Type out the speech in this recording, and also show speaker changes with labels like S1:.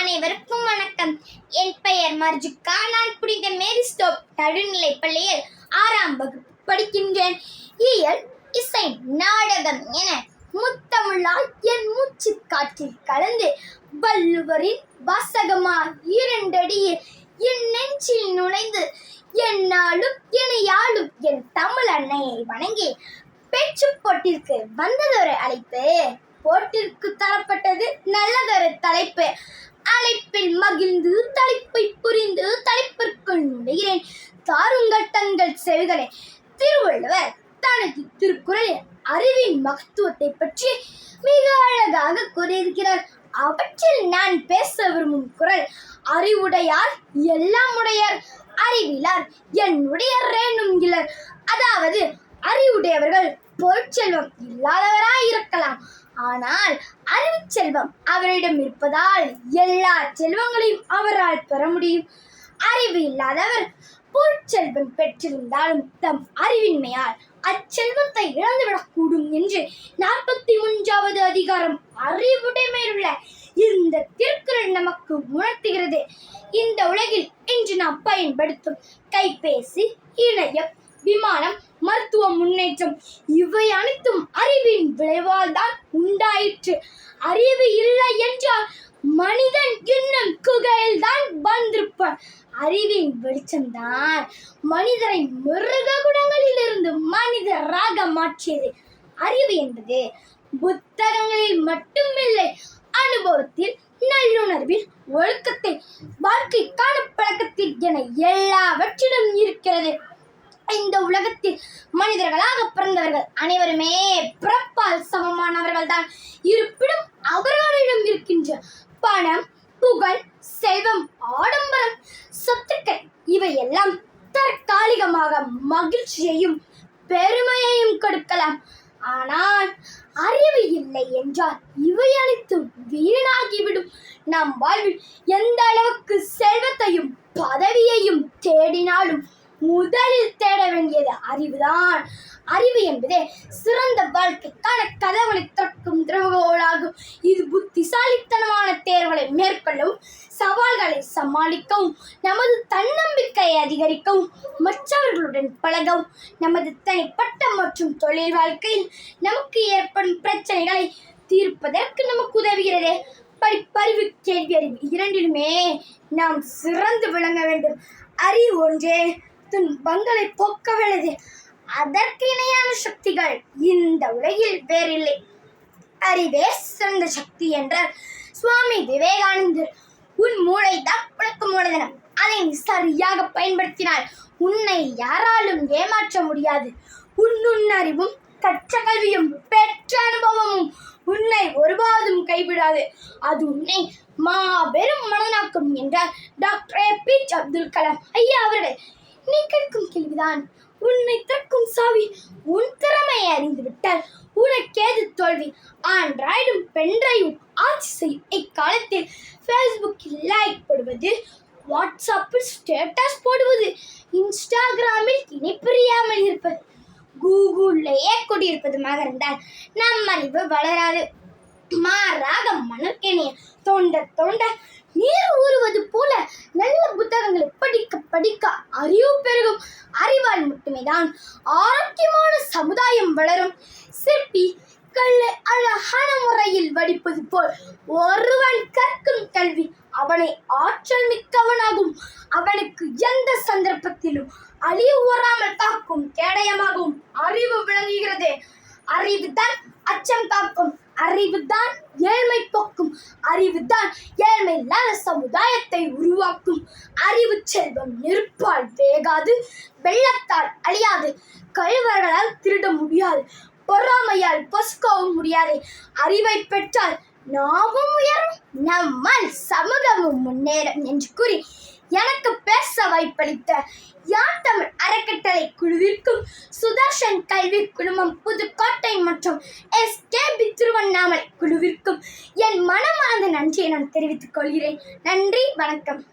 S1: அனைவருக்கும் வணக்கம். என் பெயர் மர்ஜுக்கா. நான் புனித மேரி ஸ்டோப் பள்ளியில் ஆறாம் வகுப்பு படிக்கின்றேன். இயல் இசை நாடகம் என முத்தமிழால் என் மூச்சு காற்றில் கலந்து வள்ளுவரின் வாசகமா இரண்டடியில் என் நெஞ்சில் நுழைந்து என்னாலும் இணையாலும் என் தமிழ் அன்னையை வணங்கி பேச்சு போட்டிற்கு வந்ததொரு அழைப்பு. போட்டிற்கு தரப்பட்டது நல்லதொரு தலைப்பு. அழைப்பில் மகிழ்ந்து தலைப்பை புரிந்து தலைப்பிற்குள் நுழைகிறேன். தாருங்கள் தங்கள் செவிகளை திருவள்ளுவர் தனது திருக்குறளில் அறிவின் மகத்துவத்தை பற்றி மிக அழகாக கூறியிருக்கிறார். அவற்றில் நான் பேச விரும்பும் குரல் அறிவுடையார் எல்லாம் உடையார் அறிவிலார் என்னுடைய ரேணும் இலர் அதாவது அறிவுடையவர்கள் பொருட்செல்வம் இல்லாதவராய் இருக்கலாம் ஆனால் அறிவு செல்வம் அவரிடம் இருப்பதால் எல்லா செல்வங்களையும் அவரால் பெற முடியும். அறிவு இல்லாதவர் பொருட்செல்வம் பெற்றிருந்தாலும் தம் அறிவின்மையால் அச்செல்வத்தை இழந்துவிடக்கூடும் என்று நாற்பத்தி ஒன்றாவது அதிகாரம் அறிவுடைமையுள்ள இந்த திருக்குறள் நமக்கு உணர்த்துகிறது. இந்த உலகில் இன்று நாம் பயன்படுத்தும் கைபேசி இணையம் விமானம் மருத்துவ முன்னேற்றம் இவை அனைத்தும் அறிவின் விளைவால் தான் உண்டாயிற்று. அறிவு இல்லை என்றால் மனிதன் இன்னும் குகையில் தான் வந்திருப்பான். அறிவின் வெளிச்சம்தான் மனிதரை மிருக குணங்களில் இருந்து மனிதராக மாற்றியது. அறிவு என்பது புத்தகங்களில் மட்டுமில்லை அனுபவத்தில் நல்லுணர்வில் ஒழுக்கத்தில் வாழ்க்கைக்கான பழக்கத்தில் என எல்லாவற்றிலும் இருக்கிறது. இந்த உலகத்தில் மனிதர்களாக பிறந்தவர்கள் அனைவருமே பிறப்பால் சமமானவர்கள் தான் இருப்பினும் அவர்களிடம் இருக்கின்ற பணம் புகழ் செல்வம் ஆடம்பரம் சொத்துக்கள் இவையெல்லாம் தற்காலிகமாக மகிழ்ச்சியையும் பெருமையையும் கொடுக்கலாம். ஆனால் அறிவு இல்லை என்றால் இவை அனைத்தும் வீணாகிவிடும். நம் வாழ்வில் எந்த அளவுக்கு செல்வத்தையும் பதவியையும் தேடினாலும் முதலில் தேட வேண்டியது அறிவுதான். அறிவு என்பதே சிறந்த வாழ்க்கைக்கான கதவுகளை திறக்கும் திறவுகோலாகும். இது புத்திசாலித்தனமான தேர்வுகளை மேற்கொள்ளவும் சவால்களை சமாளிக்கவும் நமது தன்னம்பிக்கையை அதிகரிக்கவும் மற்றவர்களுடன் பழகவும் நமது தனிப்பட்ட மற்றும் தொழில் வாழ்க்கையில் நமக்கு ஏற்படும் பிரச்சனைகளை தீர்ப்பதற்கு நமக்கு உதவுகிறது. படிப்பறிவு கேள்வி அறிவு இரண்டிலுமே நாம் சிறந்து விளங்க வேண்டும். அறிவு ஒன்றே துன்பங்களை போக்க வல்லது அதற்கு இணையான சக்திகள் இந்த உலகில் வேறில்லை. அறிவே சிறந்த சக்தி என்றார் சுவாமி விவேகானந்தர். உன் மூளை தான் உனக்கு மூலதனம். அதை நீ சரியாக பயன்படுத்தினால் உன்னை யாராலும் ஏமாற்ற முடியாது. உன் அறிவும் கற்ற கல்வியும் பெற்ற அனுபவமும் உன்னை ஒருபோதும் கைவிடாது. அது உன்னை மாபெரும் மனநாக்கும் என்றார் doctor A P J Abdul Kalam. ஐயா அவர்கள் நீ கேட்கும் கேள்விதான். உன்னை திறக்கும் சாவி உன் திறமையை அறிந்து விட்டால் உனக்கேது தோல்வி? ஆண்ட்ராய்டும் பென்ட்ரைவும் ஆட்சி செய்யும் இக்காலத்தில் ஃபேஸ்புக்கில் லைக் போடுவது வாட்ஸ்அப்பில் ஸ்டேட்டஸ் போடுவது இன்ஸ்டாகிராமில் இணைப்பிரியாமல் இருப்பது கூகுளிலேயே குடியிருப்பதுமாக இருந்தால் நம் அறிவு வளராது. மாறாக மணற்கெனிய தோண்ட தோண்ட நீர் ஊறுவது போல நல்ல புத்தகங்களை படி படிக்க அறிவு பெருகும். அறிவால் மட்டுமே தான் ஆரோக்கியமான சமுதாயம் வளரும். சிற்பி கல்லை அழகான முறையில் வடிப்பது போல் ஒருவன் கற்கும் கல்வி அவனை ஆற்றல் மிக்கவனாகும். அவனுக்கு எந்த சந்தர்ப்பத்திலும் அழிவு வராமல் தாக்கும் கேடயமாகும். அறிவு விளங்குகிறது. அறிவுதான் அச்சம் காக்கும் அறிவுதான் ஏழ்மை போக்கும் அறிவுதான். ஏழ்மை இல்லாத சமுதாயத்தை உருவாக்கும். அறிவு செல்வம் நெருப்பால் வேகாது வெள்ளத்தால் அழியாது. கழுவர்களால் திருட முடியாது பொறாமையால் பொசுக்கவும் முடியாது. அறிவை பெற்றால் நாமும் உயரும் நம்மால் சமூகமும் முன்னேறும் என்று கூறி எனக்கு பேச வாய்ப்பளித்த யார் தமிழ் அறக்கட்டளை குழுவிற்கும் சுதர்ஷன் கல்வி குழுமம் புதுக்கோட்டை மற்றும் எஸ். கே. பி. திருவண்ணாமலை குழுவிற்கும் என் மனமார்ந்த நன்றியை நான் தெரிவித்துக் கொள்கிறேன். நன்றி வணக்கம்.